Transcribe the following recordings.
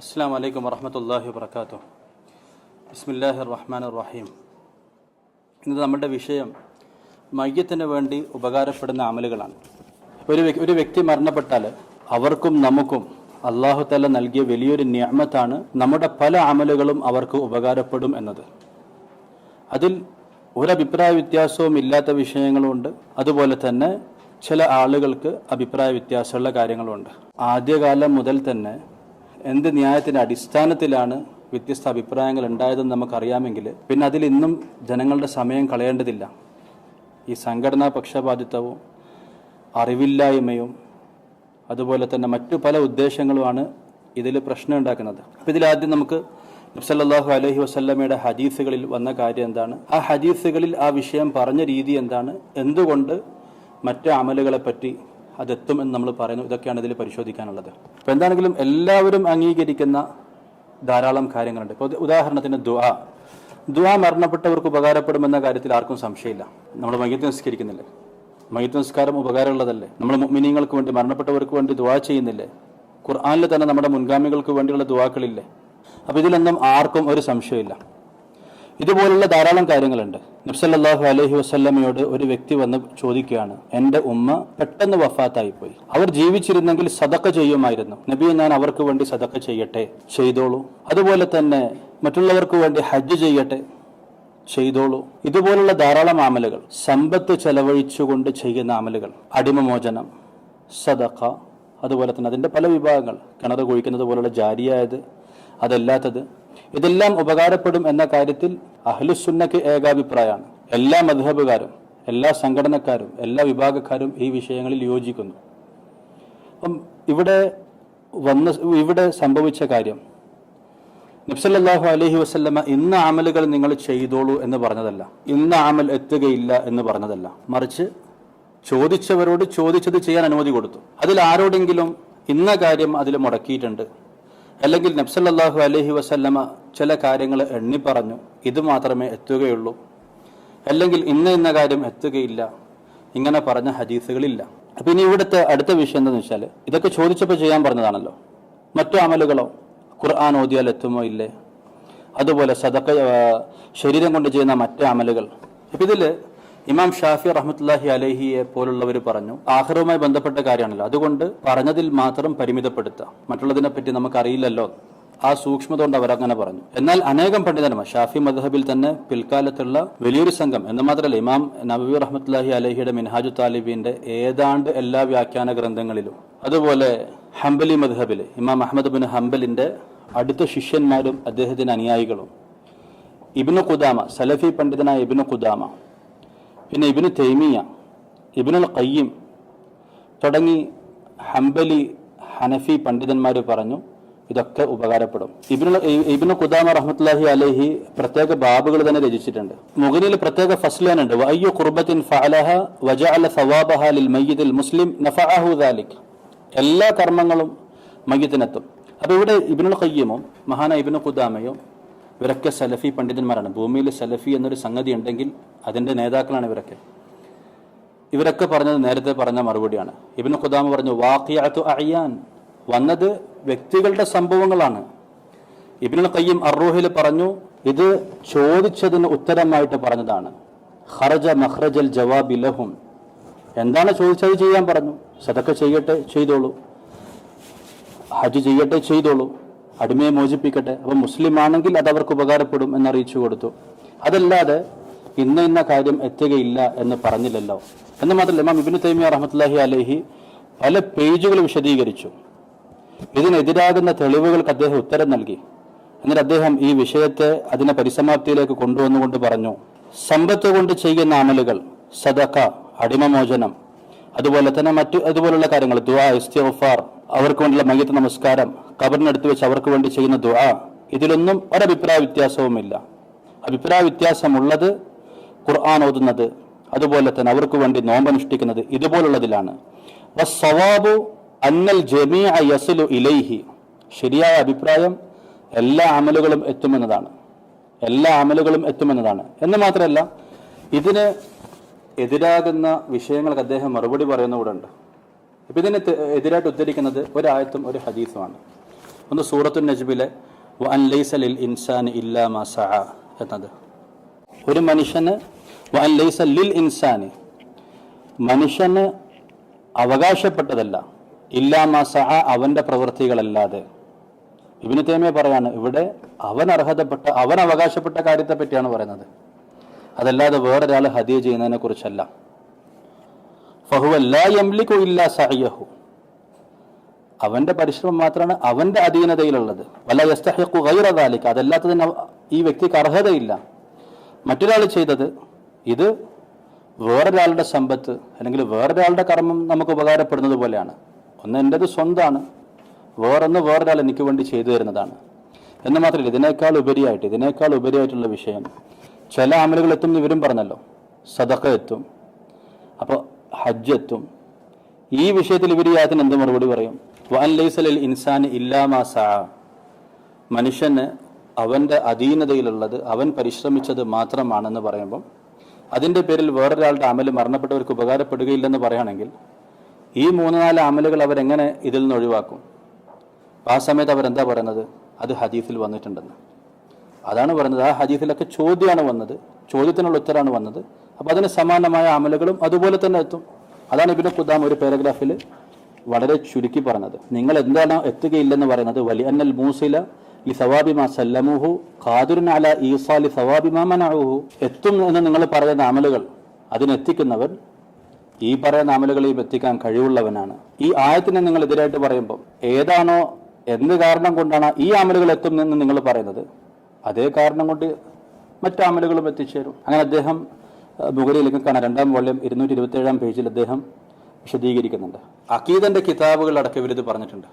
അസ്സാം വലൈക്കും വറഹമത്തല്ലാഹി വർക്കാത്തു ബിസ്മില്ലാഹി റഹ്മാൻ റഹീം ഇന്ന് നമ്മുടെ വിഷയം മയ്യത്തിന് വേണ്ടി ഉപകാരപ്പെടുന്ന അമലുകളാണ്. ഒരു ഒരു വ്യക്തി മരണപ്പെട്ടാൽ അവർക്കും നമുക്കും അള്ളാഹു തല നൽകിയ വലിയൊരു ന്യാമത്താണ് നമ്മുടെ പല അമലുകളും അവർക്ക് ഉപകാരപ്പെടും എന്നത്. അതിൽ ഒരഭിപ്രായ വ്യത്യാസവും ഇല്ലാത്ത വിഷയങ്ങളുമുണ്ട് അതുപോലെ തന്നെ ചില ആളുകൾക്ക് അഭിപ്രായ വ്യത്യാസമുള്ള കാര്യങ്ങളുണ്ട്. ആദ്യകാലം മുതൽ തന്നെ എന്ത് ന്യായത്തിന്റെ അടിസ്ഥാനത്തിലാണ് വ്യത്യസ്ത അഭിപ്രായങ്ങൾ ഉണ്ടായതെന്ന് നമുക്കറിയാമെങ്കിൽ പിന്നെ അതിൽ ഇന്നും ജനങ്ങളുടെ സമയം കളയേണ്ടതില്ല. ഈ സംഘടനാ പക്ഷപാതിത്വവും അറിവില്ലായ്മയും അതുപോലെ തന്നെ മറ്റു പല ഉദ്ദേശങ്ങളുമാണ് ഇതിൽ പ്രശ്നം ഉണ്ടാക്കുന്നത്. അപ്പം ഇതിലാദ്യം നമുക്ക് നബ്സല്ലാഹു അലഹി വസ്ല്ലമയുടെ ഹദീസുകളിൽ വന്ന കാര്യം എന്താണ്? ആ ഹദീസുകളിൽ ആ വിഷയം പറഞ്ഞ രീതി എന്താണ്? എന്തുകൊണ്ട് മറ്റു അമലുകളെ പറ്റി അതെത്തും എന്ന് നമ്മൾ പറയുന്നു. ഇതൊക്കെയാണ് ഇതിൽ പരിശോധിക്കാനുള്ളത്. അപ്പോൾ എന്താണെങ്കിലും എല്ലാവരും അംഗീകരിക്കുന്ന ധാരാളം കാര്യങ്ങളുണ്ട്. ഇപ്പോൾ ഉദാഹരണത്തിന് ദുആ. ദുആ മരണപ്പെട്ടവർക്ക് ഉപകാരപ്പെടുമെന്ന കാര്യത്തിൽ ആർക്കും സംശയമില്ല. നമ്മൾ മയ്യത്ത് നിസ്കരിക്കുന്നില്ലേ? മയ്യത്ത് നിസ്കാരം ഉപകാരമുള്ളതല്ലേ? നമ്മൾ മുഅ്മിനീങ്ങൾക്ക് വേണ്ടി മരണപ്പെട്ടവർക്ക് വേണ്ടി ദുആ ചെയ്യുന്നില്ലേ? ഖുർആനിൽ തന്നെ നമ്മുടെ മുൻഗാമികൾക്ക് വേണ്ടിയുള്ള ദുവാക്കളില്ലേ അപ്പോൾ ഇതിലൊന്നും ആർക്കും ഒരു സംശയമില്ല. ഇതുപോലുള്ള ധാരാളം കാര്യങ്ങളുണ്ട്. നബ്സല്ലാഹു അലഹി വസ്ല്ലമയോട് ഒരു വ്യക്തി വന്ന് ചോദിക്കുകയാണ് എന്റെ ഉമ്മ പെട്ടെന്ന് വഫാത്തായി പോയി അവർ ജീവിച്ചിരുന്നെങ്കിൽ സതക്ക ചെയ്യുമായിരുന്നു. നബിയെ ഞാൻ അവർക്ക് വേണ്ടി സതക്ക ചെയ്യട്ടെ ചെയ്തോളൂ. അതുപോലെ തന്നെ മറ്റുള്ളവർക്ക് വേണ്ടി ഹജ്ജ് ചെയ്യട്ടെ ചെയ്തോളൂ. ഇതുപോലുള്ള ധാരാളം അമലുകൾ സമ്പത്ത് ചെലവഴിച്ചുകൊണ്ട് ചെയ്യുന്ന അമലുകൾ അടിമമോചനം സദഖ അതുപോലെ തന്നെ അതിന്റെ പല വിഭാഗങ്ങൾ. കിണർ കുഴിക്കുന്നത് പോലുള്ള ജാരിയായത് അതല്ലാത്തത്. ഇതെല്ലാം ഉപകാരപ്പെടും എന്ന കാര്യത്തിൽ അഹ്ലുസുന്നക്ക് ഏകാഭിപ്രായമാണ്. എല്ലാ മധുഹബുകാരും എല്ലാ സംഘടനക്കാരും എല്ലാ വിഭാഗക്കാരും ഈ വിഷയങ്ങളിൽ യോജിക്കുന്നു. അപ്പം ഇവിടെ വന്ന ഇവിടെ സംഭവിച്ച കാര്യം നബ്സല്ലാഹു അലഹി വസ്ല്ലമ ഇന്ന അമലുകൾ നിങ്ങൾ ചെയ്തോളൂ എന്ന് പറഞ്ഞതല്ല. ഇന്ന ആമൽ എത്തുകയില്ല എന്ന് പറഞ്ഞതല്ല. മറിച്ച് ചോദിച്ചവരോട് ചോദിച്ചത് ചെയ്യാൻ അനുമതി കൊടുത്തു. അതിൽ ആരോടെങ്കിലും ഇന്ന കാര്യം അതിൽ മുടക്കിയിട്ടുണ്ട്. അല്ലെങ്കിൽ നബ്സല്ലാഹു അലഹി വസല്ലമ ചില കാര്യങ്ങൾ എണ്ണി പറഞ്ഞു ഇത് മാത്രമേ എത്തുകയുള്ളൂ. അല്ലെങ്കിൽ ഇന്ന ഇന്ന കാര്യം എത്തുകയില്ല. ഇങ്ങനെ പറഞ്ഞ ഹദീസുകളില്ല. അപ്പം ഇനി ഇവിടുത്തെ അടുത്ത വിഷയം എന്താണെന്ന് വെച്ചാൽ ഇതൊക്കെ ചോദിച്ചപ്പോൾ ചെയ്യാൻ പറഞ്ഞതാണല്ലോ. മറ്റു അമലുകളോ ഖുർആൻ ഓതിയാൽ എത്തുമോ ഇല്ലേ? അതുപോലെ സദക്ക ശരീരം കൊണ്ട് ചെയ്യുന്ന മറ്റു അമലുകൾ. അപ്പം ഇതിൽ ഇമാം ഷാഫി റഹ്മത്തുല്ലാഹി അലഹിയെ പോലുള്ളവർ പറഞ്ഞു ആഹ്റവുമായി ബന്ധപ്പെട്ട കാര്യമാണല്ലോ. അതുകൊണ്ട് പറഞ്ഞതിൽ മാത്രം പരിമിതപ്പെടുത്തുക. മറ്റുള്ളതിനെ പറ്റി നമുക്കറിയില്ലല്ലോ. ആ സൂക്ഷ്മത കൊണ്ട് അവരങ്ങനെ പറഞ്ഞു. എന്നാൽ അനേകം പണ്ഡിതന്മാർ ഷാഫി മദ്ഹബിൽ തന്നെ പിൽക്കാലത്തുള്ള വലിയൊരു സംഘം എന്ന് മാത്രമല്ല ഇമാം നബി റഹ്മത്തുല്ലാഹി അലഹിയുടെ മിൻഹാജു താലിബിന്റെ ഏതാണ്ട് എല്ലാ വ്യാഖ്യാന ഗ്രന്ഥങ്ങളിലും. അതുപോലെ ഹംബലി മദ്ഹബിൽ ഇമാം അഹമ്മദ് ബിൻ ഹംബലിന്റെ അടുത്ത ശിഷ്യന്മാരും അദ്ദേഹത്തിന്റെ അനുയായികളും. ഇബിനു കുദാമ സലഫി പണ്ഡിതനായ ഇബിനു ഖുദാമ പിന്നെ ഇബിന് തൈമിയ ഇബിനുൽ ഖയ്യിം തുടങ്ങി ഹംബലി ഹനഫി പണ്ഡിതന്മാർ പറഞ്ഞു ഇതൊക്കെ ഉപകാരപ്പെടും. ഇബിനു ഇബിനു കുദാമ റഹ്മത്തുല്ലാഹി അലഹി പ്രത്യേക ബാബുകൾ തന്നെ രചിച്ചിട്ടുണ്ട്. മുഗനിൽ പ്രത്യേക ഫസ്ലാനുണ്ട് വയ്യു കുർബത്തിൻ ഫഅലഹ വജഅല സവാബഹ ലിൽ മയ്യിദിൽ മുസ്ലിം നഫഅഹു ദാലിക്. എല്ലാ കർമ്മങ്ങളും മയ്യത്തിനെത്തും അപ്പോൾ ഇവിടെ ഇബിനുൽ ഖയ്യിമും മഹാന ഇബിനു ഖുദാമയും ഇവരൊക്കെ സലഫി പണ്ഡിതന്മാരാണ്. ഭൂമിയിൽ സലഫി എന്നൊരു സംഗതി ഉണ്ടെങ്കിൽ അതിന്റെ നേതാക്കളാണ് ഇവരൊക്കെ. ഇവരൊക്കെ പറഞ്ഞത് നേരത്തെ പറഞ്ഞ മറുപടിയാണ്. ഇബിന് ഖുദാമ പറഞ്ഞു വാഖിയത്തു അയ്യാൻ വന്നത് വ്യക്തികളുടെ സംഭവങ്ങളാണ്. ഇബിനുൽ ഖയ്യിം അർറൂഹിൽ പറഞ്ഞു ഇത് ചോദിച്ചതിന് ഉത്തരമായിട്ട് പറഞ്ഞതാണ്. ഹർജ മഹ്റജൽ ജവാബി ലഹും. എന്താണ് ചോദിച്ചത് ചെയ്യാൻ പറഞ്ഞു? സതൊക്കെ ചെയ്യട്ടെ ചെയ്തോളൂ. ഹജ്ജ് ചെയ്യട്ടെ ചെയ്തോളൂ. അടിമയെ മോചിപ്പിക്കട്ടെ. അപ്പം മുസ്ലിം ആണെങ്കിൽ അത് അവർക്ക് ഉപകാരപ്പെടും എന്നറിയിച്ചു കൊടുത്തു. അതല്ലാതെ ഇന്ന ഇന്ന കാര്യം എത്തുകയില്ല എന്ന് പറഞ്ഞില്ലല്ലോ. എന്ന് മാത്രമല്ല ഇമാം ഇബിന് തൈമിയ റഹ്മത്തുല്ലാഹി അലഹി പല പേജുകൾ വിശദീകരിച്ചു. ഇതിനെതിരാകുന്ന തെളിവുകൾക്ക് അദ്ദേഹം ഉത്തരം നൽകി. എന്നിട്ട് അദ്ദേഹം ഈ വിഷയത്തെ അതിനെ പരിസമാപ്തിയിലേക്ക് കൊണ്ടുവന്നുകൊണ്ട് പറഞ്ഞു. സമ്പത്ത് കൊണ്ട് ചെയ്യുന്ന അമലുകൾ സദക്ക അടിമമോചനം അതുപോലെ തന്നെ മറ്റു അതുപോലുള്ള കാര്യങ്ങൾ ദുആ ഇസ്തിഗ്ഫാർ അവർക്ക് വേണ്ടിയുള്ള മയ്യത്ത് നമസ്കാരം. കബറിനടുത്ത് വെച്ച് അവർക്ക് വേണ്ടി ചെയ്യുന്ന ദുആ. ഇതിലൊന്നും ഒരഭിപ്രായ വ്യത്യാസവുമില്ല. അഭിപ്രായ വ്യത്യാസമുള്ളത് ഖുർആൻ ഓതുന്നത് അതുപോലെ തന്നെ അവർക്ക് വേണ്ടി നോമ്പനുഷ്ഠിക്കുന്നത് ഇതുപോലുള്ളതിലാണ്. അന്നൽ യസ്ലു ഇലൈഹി. ശരിയായ അഭിപ്രായം എല്ലാ അമലുകളും എത്തുമെന്നതാണ്. എല്ലാ അമലുകളും എത്തുമെന്നതാണ്. എന്ന് മാത്രമല്ല ഇതിന് എതിരാകുന്ന വിഷയങ്ങൾക്ക് അദ്ദേഹം മറുപടി പറയുന്ന കൂടെ ഉണ്ട്. ഇപ്പൊ ഇതിന് എതിരായിട്ട് ഉദ്ധരിക്കുന്നത് ഒരായത്തും ഒരു ഹദീസുമാണ്. ഒന്ന് സൂറത്തു നജ്ബിലെ വൻലൈസലിൽ ലൈസ ലിൽ ഇൻസാൻ ഇല്ലാ മാ സഅ എന്നത്. ഒരു മനുഷ്യന് വൻലൈസ ലിൽ ഇൻസാന് മനുഷ്യന് അവകാശപ്പെട്ടതല്ല ഇല്ലാ മാ സഅ അവന്റെ പ്രവൃത്തികളല്ലാതെ. ഇബിന് തേമയെ പറയാണ് ഇവിടെ അവൻ അർഹതപ്പെട്ട അവൻ അവകാശപ്പെട്ട കാര്യത്തെ പറ്റിയാണ് പറയുന്നത്. അതല്ലാതെ വേറൊരാൾ ഹദിയ ചെയ്യുന്നതിനെ കുറിച്ചല്ല അവന്റെ പരിശ്രമം മാത്രമാണ് അവന്റെ അധീനതയിലുള്ളത്. വല്ല യസ്തഹിക്കു ഗൈറ ദാലിക. അതല്ലാത്തതിന് ഈ വ്യക്തിക്ക് അർഹതയില്ല. മറ്റൊരാൾ ചെയ്തത് ഇത് വേറൊരാളുടെ സമ്പത്ത് അല്ലെങ്കിൽ വേറൊരാളുടെ കർമ്മം നമുക്ക് ഉപകാരപ്പെടുന്നത് പോലെയാണ്. ഒന്ന് എന്റെത് സ്വന്തമാണ് വേറൊന്ന് വേറൊരാൾ എനിക്ക് വേണ്ടി ചെയ്തു തരുന്നതാണ്. എന്ന് മാത്രമല്ല ഇതിനേക്കാൾ ഉപരിയായിട്ട് ഇതിനേക്കാൾ ഉപരിയായിട്ടുള്ള വിഷയം ചില അമലുകൾ എത്തും ഇവരും പറഞ്ഞല്ലോ. സദഖ എത്തും. അപ്പോൾ ഹജ്ജ് എത്തും ഈ വിഷയത്തിൽ ഇവർ യാതിന് എന്ത് മറുപടി പറയും? വൻ ലൈസലിൽ ഇൻസാൻ ഇല്ലാമാ സാ. മനുഷ്യന് അവന്റെ അധീനതയിലുള്ളത് അവൻ പരിശ്രമിച്ചത് മാത്രമാണെന്ന് പറയുമ്പം അതിന്റെ പേരിൽ വേറൊരാളുടെ അമൽ മരണപ്പെട്ടവർക്ക് ഉപകാരപ്പെടുകയില്ലെന്ന് പറയുകയാണെങ്കിൽ ഈ മൂന്ന് നാല് അമലുകൾ അവരെങ്ങനെ ഇതിൽ നിന്ന് ഒഴിവാക്കും? ആ സമയത്ത് അവരെന്താ പറയുന്നത്? അത് ഹദീസിൽ വന്നിട്ടുണ്ടെന്ന്. അതാണ് പറഞ്ഞത്. ആ ഹദീസിലൊക്കെ ചോദ്യമാണ് വന്നത്. ചോദ്യത്തിനുള്ള ഉത്തരമാണ് വന്നത്. അപ്പോൾ അതിന് സമാനമായ അമലുകളും അതുപോലെ തന്നെ എത്തും. അതാണ് ഇബിന് ഖുദാം ഒരു പാരഗ്രാഫിൽ വളരെ ചുരുക്കി പറഞ്ഞത്. നിങ്ങൾ എന്താണ് എത്തുകയില്ലെന്ന് പറയുന്നത്? വലി അന്നൽ മൂസില ലി സവാബിമ സല്ലമുഹു ഖാദിറുൻ അല ഈസാലി സവാബിമ മനാഹു എത്തും എന്ന് നിങ്ങൾ പറയുന്ന അമലുകൾ അതിനെത്തിക്കുന്നവൻ ഈ പറയുന്ന അമലുകളെയും എത്തിക്കാൻ കഴിവുള്ളവനാണ്. ഈ ആയത്തിനെ നിങ്ങൾ എതിരായിട്ട് പറയുമ്പോൾ ഏതാണോ എന്ത് കാരണം കൊണ്ടാണ് ഈ അമലുകൾ എത്തുന്നതെന്ന് നിങ്ങൾ പറയുന്നത്? അതേ കാരണം കൊണ്ട് മറ്റു അമലുകളും എത്തിച്ചേരും. അങ്ങനെ അദ്ദേഹം മുകളിലേക്ക് കാണാം. രണ്ടാം വോള്യം ഇരുന്നൂറ്റി ഇരുപത്തി ഏഴാം പേജിൽ അദ്ദേഹം വിശദീകരിക്കുന്നുണ്ട്. അക്കീദന്റെ കിതാബുകൾ അടക്കം ഇവരിത് പറഞ്ഞിട്ടുണ്ട്.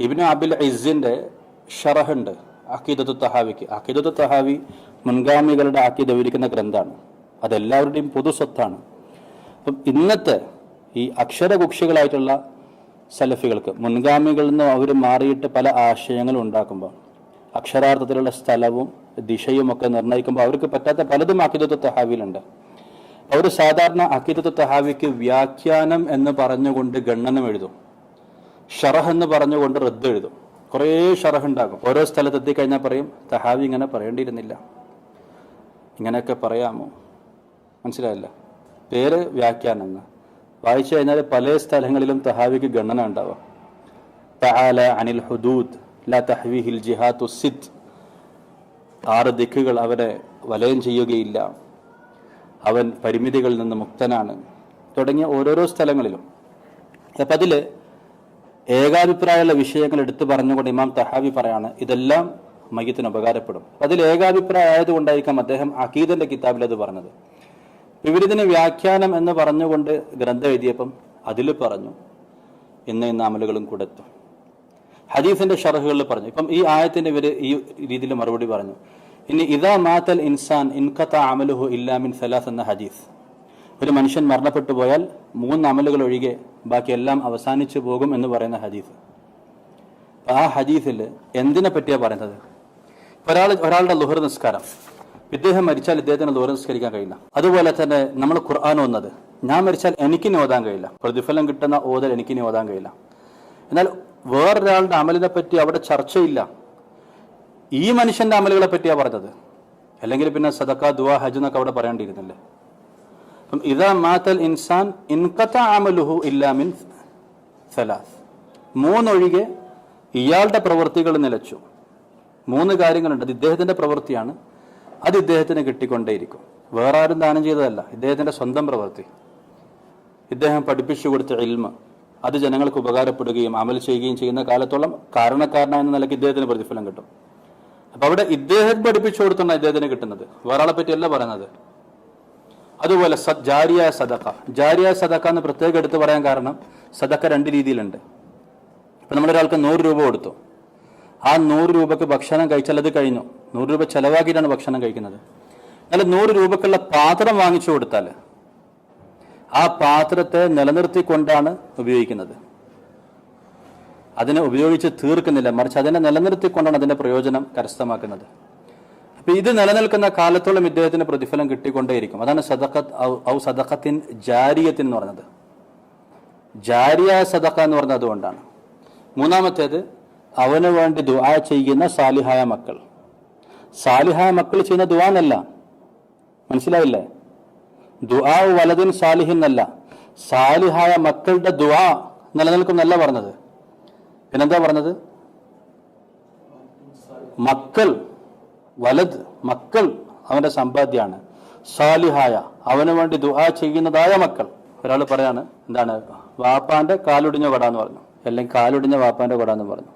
ഇബിന് അബിൽ ഇസിന്റെ ഷറഹുണ്ട് അക്കീദത്തു തഹാവിക്ക്. അക്കീദത്തു തഹാവി മുൻഗാമികളുടെ അക്കീദ വിവരിക്കുന്ന ഗ്രന്ഥമാണ് അതെല്ലാവരുടെയും പൊതു സ്വത്താണ്. അപ്പം ഇന്നത്തെ ഈ അക്ഷരകുക്ഷികളായിട്ടുള്ള സലഫികൾക്ക് മുൻഗാമികളിൽ നിന്ന് അവർ മാറിയിട്ട് പല ആശയങ്ങളും ഉണ്ടാക്കുമ്പോൾ അക്ഷരാർത്ഥത്തിലുള്ള സ്ഥലവും ദിശയും ഒക്കെ നിർണയിക്കുമ്പോൾ അവർക്ക് പറ്റാത്ത പലതും അക്കിദത്ത് തഹാവിയിലുണ്ട് അവർ സാധാരണ അക്കിദത്ത് തഹാവിക്ക് വ്യാഖ്യാനം എന്ന് പറഞ്ഞുകൊണ്ട് ഗണ്ണനം എഴുതും. ഷറഹ് എന്ന് പറഞ്ഞുകൊണ്ട് റദ്ദ് എഴുതും. കുറേ ഷറഹ് ഉണ്ടാകും. ഓരോ സ്ഥലത്ത് എത്തിക്കഴിഞ്ഞാൽ പറയും തഹാവി ഇങ്ങനെ പറയേണ്ടിയിരുന്നില്ല. ഇങ്ങനെയൊക്കെ പറയാമോ? മനസ്സിലായില്ല? പേര് വ്യാഖ്യാനം വായിച്ചു കഴിഞ്ഞാൽ പല സ്ഥലങ്ങളിലും തഹാവിക്ക് ഗണ്ണന ഉണ്ടാവാം. തഹാല അനിൽ ഹുദൂദ്. ലാ തഹ്വീഹിൽ ജിഹാത്തു സിദ്. ആറ് ദിക്കുകൾ അവരെ വലയം ചെയ്യുകയില്ല. അവൻ പരിമിതികളിൽ നിന്ന് മുക്തനാണ്. തുടങ്ങിയ ഓരോരോ സ്ഥലങ്ങളിലും. അപ്പം അതിൽ ഏകാഭിപ്രായമുള്ള വിഷയങ്ങൾ എടുത്തു പറഞ്ഞുകൊണ്ട് ഇമാം തഹാബി പറയാണ് ഇതെല്ലാം മയ്യത്തിന് ഉപകാരപ്പെടും. അതിൽ ഏകാഭിപ്രായം ആയതുകൊണ്ടായിരിക്കാം അദ്ദേഹം അക്കീദന്റെ കിതാബിൽ അത് പറഞ്ഞത്. വിവരത്തിന് വ്യാഖ്യാനം എന്ന് പറഞ്ഞുകൊണ്ട് ഗ്രന്ഥം എഴുതിയപ്പം അതിൽ പറഞ്ഞു ഇന്ന ഇന്ന അമലുകളും കൂടെ ഹദീസിന്റെ ഷർഹുകളിൽ പറഞ്ഞു. ഇപ്പം ഈ ആയത്തിന്റെ ഇവർ ഈ രീതിയിൽ മറുപടി പറഞ്ഞു. ഇനി ഇതാ മാത്തൽ ഇൻസാൻ ഇൻകത്ത അമലുഹു ഇല്ലാമിൻ സലാസ് എന്ന ഹദീസ്. ഒരു മനുഷ്യൻ മരണപ്പെട്ടു പോയാൽ മൂന്ന് അമലുകൾ ഒഴികെ ബാക്കിയെല്ലാം അവസാനിച്ചു പോകും എന്ന് പറയുന്ന ഹദീസ്. ആ ഹദീസിൽ എന്തിനെ പറ്റിയാ പറയുന്നത്? ഒരാൾ ഒരാളുടെ ലുഹർ നിസ്കാരം. ഇദ്ദേഹം മരിച്ചാൽ ഇദ്ദേഹത്തിന് ലുഹർ നിസ്കരിക്കാൻ കഴിയില്ല. അതുപോലെ തന്നെ നമ്മൾ ഖുർആൻ ഓന്നത് ഞാൻ മരിച്ചാൽ എനിക്കിനി ഓതാൻ കഴിയില്ല. പ്രതിഫലം കിട്ടുന്ന ഓതൽ എനിക്കിനി ഓതാൻ കഴിയില്ല. എന്നാൽ വേറൊരാളുടെ അമലിനെ പറ്റി അവിടെ ചർച്ചയില്ല. ഈ മനുഷ്യന്റെ അമലുകളെ പറ്റിയാണ് പറഞ്ഞത്. അല്ലെങ്കിൽ പിന്നെ സദക്ക ദുവാ ഹജ് എന്നൊക്കെ അവിടെ പറയേണ്ടിയിരുന്നില്ലേ അപ്പം ഇതാ മാത്തൽ ഇൻസാൻ ഇൻകത്ത അമലുഹു ഇല്ലാമിൻ സലാസ്. മൂന്നൊഴികെ ഇയാളുടെ പ്രവൃത്തികൾ നിലച്ചു. മൂന്ന് കാര്യങ്ങളുണ്ട്. അത് ഇദ്ദേഹത്തിന്റെ പ്രവൃത്തിയാണ്. അത് ഇദ്ദേഹത്തിന് കിട്ടിക്കൊണ്ടേയിരിക്കും. വേറെ ആരും ദാനം ചെയ്തതല്ല. ഇദ്ദേഹത്തിന്റെ സ്വന്തം പ്രവൃത്തി. ഇദ്ദേഹം പഠിപ്പിച്ചു കൊടുത്ത ഇൽമ. അത് ജനങ്ങൾക്ക് ഉപകാരപ്പെടുകയും അമൽ ചെയ്യുകയും ചെയ്യുന്ന കാലത്തോളം കാരണക്കാരനായ നിലയ്ക്ക് ഇദ്ദേഹത്തിന് പ്രതിഫലം കിട്ടും. അപ്പൊ അവിടെ ഇദ്ദേഹം പഠിപ്പിച്ചു കൊടുത്താണ് ഇദ്ദേഹത്തിന് കിട്ടുന്നത്. വേറെ പറ്റിയല്ല പറയുന്നത്. അതുപോലെ ജാരിയായ സദക്ക. ജാരിയായ സദക്ക എന്ന് പ്രത്യേകം എടുത്തു പറയാൻ കാരണം സദക്ക രണ്ട് രീതിയിലുണ്ട്. ഇപ്പൊ നമ്മളൊരാൾക്ക് നൂറ് രൂപ കൊടുത്തു. ആ നൂറ് രൂപക്ക് ഭക്ഷണം കഴിച്ചാൽ അത് കഴിഞ്ഞു. നൂറ് രൂപ ചെലവാക്കിയിട്ടാണ് ഭക്ഷണം കഴിക്കുന്നത്. എന്നാൽ നൂറ് രൂപക്കുള്ള പാത്രം വാങ്ങിച്ചു കൊടുത്താൽ ആ പാത്രത്തെ നിലനിർത്തിക്കൊണ്ടാണ് ഉപയോഗിക്കുന്നത്. അതിനെ ഉപയോഗിച്ച് തീർക്കുന്നില്ല. മറിച്ച് അതിനെ നിലനിർത്തിക്കൊണ്ടാണ് അതിന്റെ പ്രയോജനം കരസ്ഥമാക്കുന്നത്. അപ്പൊ ഇത് നിലനിൽക്കുന്ന കാലത്തോളം ഇദ്ദേഹത്തിന് പ്രതിഫലം കിട്ടിക്കൊണ്ടേയിരിക്കും. അതാണ് സദഖത്ത് ഔ- സദഖത്തിൻ ജാരിയത്തിൻ എന്ന് പറഞ്ഞത് ജാരിയായ സദഖ എന്ന് പറഞ്ഞത് അതുകൊണ്ടാണ്. മൂന്നാമത്തേത് അവന് വേണ്ടി ദുആ ചെയ്യുന്ന സാലിഹായ മക്കൾ. സാലിഹായ മക്കൾ ചെയ്യുന്ന ദുആ എന്നല്ല മനസ്സിലായില്ലേ? ദുആ വലതിൻ സാലിഹിൻ എന്നല്ല. സാലിഹായ മക്കളുടെ ദുആ നിലനിൽക്കുന്നല്ല പറഞ്ഞത്. പിന്നെന്താ പറഞ്ഞത്? മക്കൾ വലത് മക്കൾ അവന്റെ സമ്പാദ്യമാണ് സാലിഹായ അവന് വേണ്ടി ദുആ ചെയ്യുന്നതായ മക്കൾ. ഒരാൾ പറയാണ് എന്താണ്? വാപ്പാന്റെ കാലൊടിഞ്ഞ കൊട എന്ന് പറഞ്ഞു. അല്ലെങ്കിൽ കാലൊടിഞ്ഞ വാപ്പാന്റെ കൊട എന്ന് പറഞ്ഞു.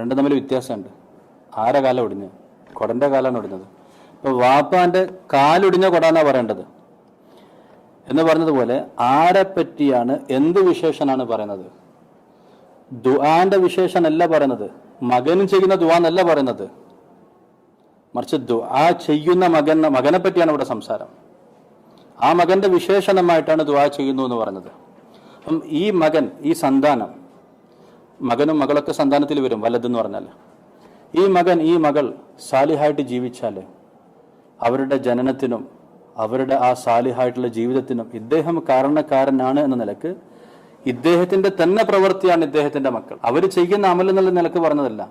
രണ്ടും തമ്മിൽ വ്യത്യാസമുണ്ട്. ആരെ കാലം ഒടിഞ്ഞ്? കൊടന്റെ കാലാണ് ഒടിഞ്ഞത്. അപ്പൊ വാപ്പാന്റെ കാലൊടിഞ്ഞ കൊട എന്നാ പറയേണ്ടത്? എന്ന് പറഞ്ഞതുപോലെ ആരെ പറ്റിയാണ് എന്ത് വിശേഷനാണ് പറയുന്നത്? ദുആന്റെ വിശേഷനല്ല പറയുന്നത്. മകനും ചെയ്യുന്ന ദുആ എന്നല്ല പറയുന്നത്. മറിച്ച് ദുആ ചെയ്യുന്ന മകൻ മകനെ പറ്റിയാണ് ഇവിടെ സംസാരം. ആ മകന്റെ വിശേഷണമായിട്ടാണ് ദുആ ചെയ്യുന്നു എന്ന് പറഞ്ഞത് അപ്പം ഈ മകൻ ഈ സന്താനം മകനും മകളൊക്കെ സന്താനത്തിൽ വരും വലതെന്ന് പറഞ്ഞാൽ. ഈ മകൻ ഈ മകൾ സാലിഹായിട്ട് ജീവിച്ചാൽ അവരുടെ ജനനത്തിനും അവരുടെ ആ സാലിഹായിട്ടുള്ള ജീവിതത്തിനും ഇദ്ദേഹം കാരണക്കാരനാണ് എന്ന നിലയ്ക്ക് ഇദ്ദേഹത്തിന്റെ തന്നെ പ്രവൃത്തിയാണ് ഇദ്ദേഹത്തിന്റെ മക്കൾ. അവർ ചെയ്യുന്ന അമൽ എന്നുള്ള നിലയ്ക്ക് പറഞ്ഞതല്ല.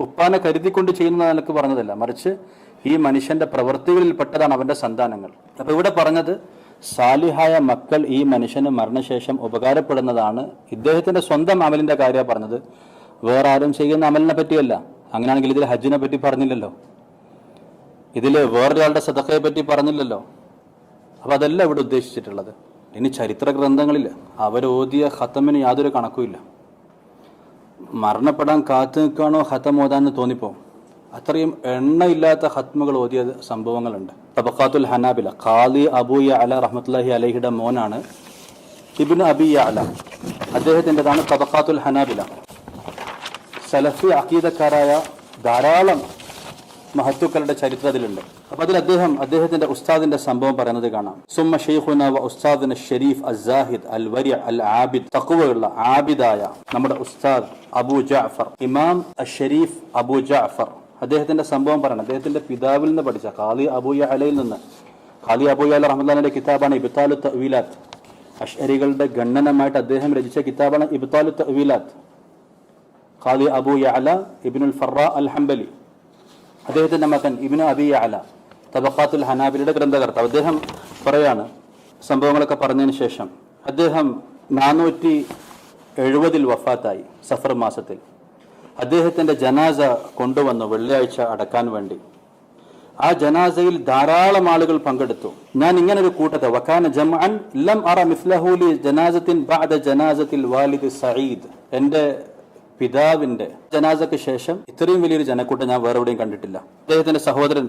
ഉപ്പാനെ കരുതിക്കൊണ്ട് ചെയ്യുന്ന നിലയ്ക്ക് പറഞ്ഞതല്ല. മറിച്ച് ഈ മനുഷ്യന്റെ പ്രവൃത്തികളിൽ പെട്ടതാണ് അവന്റെ സന്താനങ്ങൾ. അപ്പൊ ഇവിടെ പറഞ്ഞത് സാലിഹായ മക്കൾ ഈ മനുഷ്യന് മരണശേഷം ഉപകാരപ്പെടുന്നതാണ് ഇദ്ദേഹത്തിന്റെ സ്വന്തം അമലിന്റെ കാര്യമാണ് പറഞ്ഞത്. വേറെ ആരും ചെയ്യുന്ന അമലിനെ പറ്റിയല്ല. അങ്ങനെയാണെങ്കിൽ ഇതിൽ ഹജ്ജിനെ പറ്റി പറഞ്ഞില്ലല്ലോ. ഇതിൽ വേറൊരാളുടെ സദക്കയെ പറ്റി പറഞ്ഞില്ലല്ലോ. അപ്പൊ അതല്ല ഇവിടെ ഉദ്ദേശിച്ചിട്ടുള്ളത്. ഇനി ചരിത്ര ഗ്രന്ഥങ്ങളിൽ അവരോതിയ ഹത്തമിന് യാതൊരു കണക്കുമില്ല. മരണപ്പെടാൻ കാത്തു നിൽക്കുകയാണോ ഹത്തം ഓതാന്ന് തോന്നിപ്പോ? അത്രയും എണ്ണയില്ലാത്ത ഹത്മുകൾ ഓതിയ സംഭവങ്ങളുണ്ട്. തബക്കാത്തുൽ ഹനാബില ഖാലി അബൂയ അല റഹ്മത്തുല്ലാഹി അലഹിയുടെ മോനാണ് ഇബിൻ അബി അല അദ്ദേഹത്തിന്റെതാണ് തബക്കാത്തുൽ ഹനാബില. സലഫി അക്കീദക്കാരായ ധാരാളം മഹത്തുക്കളുടെ ചരിത്രം അതിലുണ്ട് അപ്പൊ അതിൽ അദ്ദേഹം അദ്ദേഹത്തിന്റെ ഉസ്താദിന്റെ സംഭവം പറയുന്നത് കാണാം. സുമ ഷെയ്ഖുന വ ഉസ്താദിന് ഷെരീഫ് അസാഹിദ് അൽ വരിയ അൽ ആബിദ് തക്കുവയുള്ള ആബിദായ നമ്മുടെ ഉസ്താദ് അബു ജാഫർ ഇമാം ഷെരീഫ് അബു ജാഫർ അദ്ദേഹത്തിന്റെ സംഭവം പറയണം. അദ്ദേഹത്തിന്റെ പിതാവിൽ നിന്ന് പഠിച്ച ഖാലി അബൂയ അലയിൽ നിന്ന്. ഖാലി അബൂയ അല റഹ്മദാന്റെ കിതാബാണ് ഇബ്താലു തവീലാത്ത് അഷ്അരികളുടെ ഗണ്ണനമായിട്ട് അദ്ദേഹം രചിച്ച കിതാബാണ് ഇബ്താലു തവീലാത്ത് ഖാലി അബൂ യഅല ഇബ്നുൽ ഫറ അൽ ഹംബലി അദ്ദേഹത്തിന്റെ മകൻ ഇബിനു അബി അല തബക്കാത്തുൽ ഹനാബിലിയുടെ ഗ്രന്ഥകർത്താവ് അദ്ദേഹം പറയാണ് സംഭവങ്ങളൊക്കെ പറഞ്ഞതിന് ശേഷം അദ്ദേഹം നാനൂറ്റി എഴുപതിൽ വഫാത്തായി സഫർ മാസത്തിൽ. അദ്ദേഹത്തിന്റെ ജനാസ കൊണ്ടുവന്നു വെള്ളിയാഴ്ച അടക്കാൻ വേണ്ടി. ആ ജനാസയിൽ ധാരാളം ആളുകൾ പങ്കെടുത്തു. ഞാൻ ഇങ്ങനെ ഒരു കൂട്ടത്തെ വക്കാന ജംഅൻ ലം അറ മിസ്ലഹൂലി ജനാസത്തിൻ ബാദ ജനാസത്തിൽ വാലിദ് സഈദ്. എന്റെ പിതാവിന്റെ ജനാസക്ക് ശേഷം ഇത്രയും വലിയൊരു ജനക്കൂട്ടം ഞാൻ വേറെ എവിടെയും കണ്ടിട്ടില്ല. അദ്ദേഹത്തിന്റെ സഹോദരൻ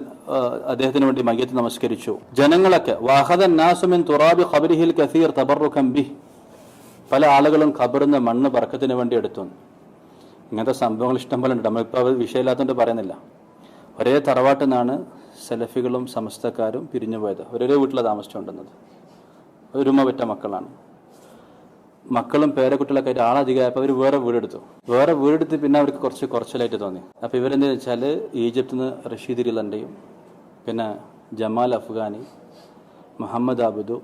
അദ്ദേഹത്തിന് വേണ്ടി മയ്യത്ത് നമസ്കരിച്ചു. ജനങ്ങളൊക്കെ വാഹദൻ നാസുമിൻ തുറാബി ഖബരിഹിൽ കസീർ തബറുഖം ബി പല ആളുകളും ഖബറിന്ന് മണ്ണ് പറക്കത്തിന് വേണ്ടി എടുത്തു. ഇങ്ങനത്തെ സംഭവങ്ങൾ ഇഷ്ടം പോലെ ഉണ്ട്. നമ്മളിപ്പോൾ അത് വിഷയമില്ലാത്തതുകൊണ്ട് പറയുന്നില്ല. ഒരേ തറവാട്ടിൽ നിന്നാണ് സെലഫികളും സമസ്തക്കാരും പിരിഞ്ഞു പോയത് ഒരേ വീട്ടിലാണ് താമസിച്ചുകൊണ്ടിരുന്നത്. ഒരുമ പറ്റ മക്കളാണ്. മക്കളും പേരക്കുട്ടികളൊക്കെ ആയിട്ട് ആളധികമായപ്പോൾ അവർ വേറെ വീടെടുത്തു. വേറെ വീടെടുത്ത് പിന്നെ അവർക്ക് കുറച്ച് കുറച്ചിലായിട്ട് തോന്നി. അപ്പോൾ ഇവരെന്താ വെച്ചാൽ ഈജിപ്തിൽ നിന്ന് റഷീദ് ഇരിലന്റെയും പിന്നെ ജമാൽ അഫ്ഗാനി മുഹമ്മദ് ആബുദു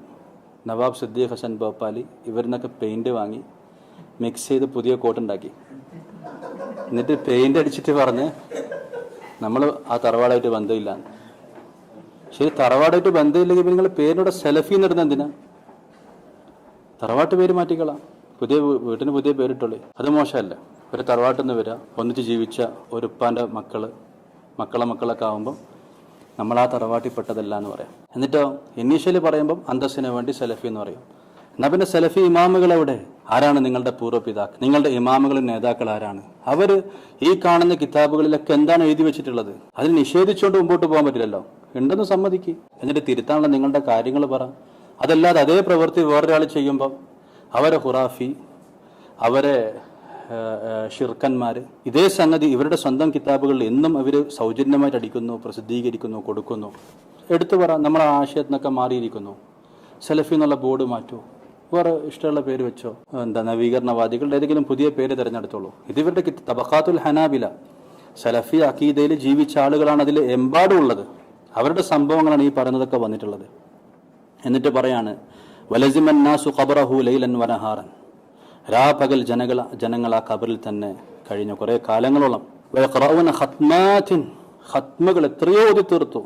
നവാബ് സദ്ദീഖ് ഹസൻ ഭോപ്പാലി ഇവരിൽ നിന്നൊക്കെ പെയിന്റ് വാങ്ങി മിക്സ് ചെയ്ത് പുതിയ കോട്ടുണ്ടാക്കി എന്നിട്ട് പെയിന്റ് അടിച്ചിട്ട് പറഞ്ഞ് നമ്മൾ ആ തറവാടായിട്ട് ബന്ധമില്ല ശരി തറവാടായിട്ട് ബന്ധമില്ലെങ്കിൽ നിങ്ങൾ പേരിനോട് സെലഫി എന്നിടുന്ന എന്തിനാ? തറവാട്ട് പേര് മാറ്റിക്കളാം. പുതിയ വീട്ടിന് പുതിയ പേരിട്ടുള്ളേ അത് മോശമല്ല. ഒരു തറവാട്ടിൽ നിന്ന് വരിക ഒന്നിച്ച് ജീവിച്ച ഒരു ഉപ്പാന്റെ മക്കൾ മക്കളെ മക്കളൊക്കെ ആകുമ്പോൾ നമ്മൾ ആ തറവാട്ടിൽ പെട്ടതല്ല എന്ന് പറയാം. എന്നിട്ടോ ഇനീഷ്യലി പറയുമ്പം അന്തസ്സിന് വേണ്ടി സെലഫി എന്ന് പറയും. എന്നാൽ പിന്നെ സെലഫി ഇമാമുകൾ എവിടെ? ആരാണ് നിങ്ങളുടെ പൂർവപിതാക്കൾ? നിങ്ങളുടെ ഇമാമുകളും നേതാക്കൾ ആരാണ്? അവർ ഈ കാണുന്ന കിതാബുകളിലൊക്കെ എന്താണ് എഴുതി വെച്ചിട്ടുള്ളത്? അതിൽ നിഷേധിച്ചുകൊണ്ട് മുമ്പോട്ട് പോകാൻ പറ്റില്ലല്ലോ. ഉണ്ടെന്ന് സമ്മതിക്ക്. എന്നിട്ട് തിരുത്താനുള്ള നിങ്ങളുടെ കാര്യങ്ങൾ പറ. അതല്ലാതെ അതേ പ്രവൃത്തി വേറൊരാൾ ചെയ്യുമ്പം അവരെ ഹുറാഫി അവരെ ഷിർക്കന്മാർ ഇതേ സംഗതി ഇവരുടെ സ്വന്തം കിതാബുകളിൽ എന്നും അവർ സൗജന്യമായിട്ട് അടിക്കുന്നു പ്രസിദ്ധീകരിക്കുന്നു കൊടുക്കുന്നു. എടുത്തു പറ നമ്മളെ ആശയത്തിനൊക്കെ മാറിയിരിക്കുന്നു. സെലഫി എന്നുള്ള ബോർഡ് മാറ്റൂ. വേറെ ഇഷ്ടമുള്ള പേര് വെച്ചോ. എന്താ നവീകരണവാദികളുടെ ഏതെങ്കിലും പുതിയ പേര് തിരഞ്ഞെടുത്തോളൂ. ഇത് ഇവരുടെ തബക്കാത്തുൽ ഹനാബില. സലഫി അക്കീദയിൽ ജീവിച്ച ആളുകളാണ് അതിൽ എമ്പാടും ഉള്ളത്. അവരുടെ സംഭവങ്ങളാണ് ഈ പറയുന്നതൊക്കെ വന്നിട്ടുള്ളത്. എന്നിട്ട് പറയാണ് വലസിമൻ നാസു ഖബറഹു ലൈലൻ വനഹാറൻ. രാപകൽ ജനകള ജനങ്ങൾ ആ ഖബറിൽ തന്നെ കഴിഞ്ഞ കുറേ കാലങ്ങളോളം. ഹത്മാഥിൻ ഖത്മകൾ എത്രയോ ഓതി തീർത്തു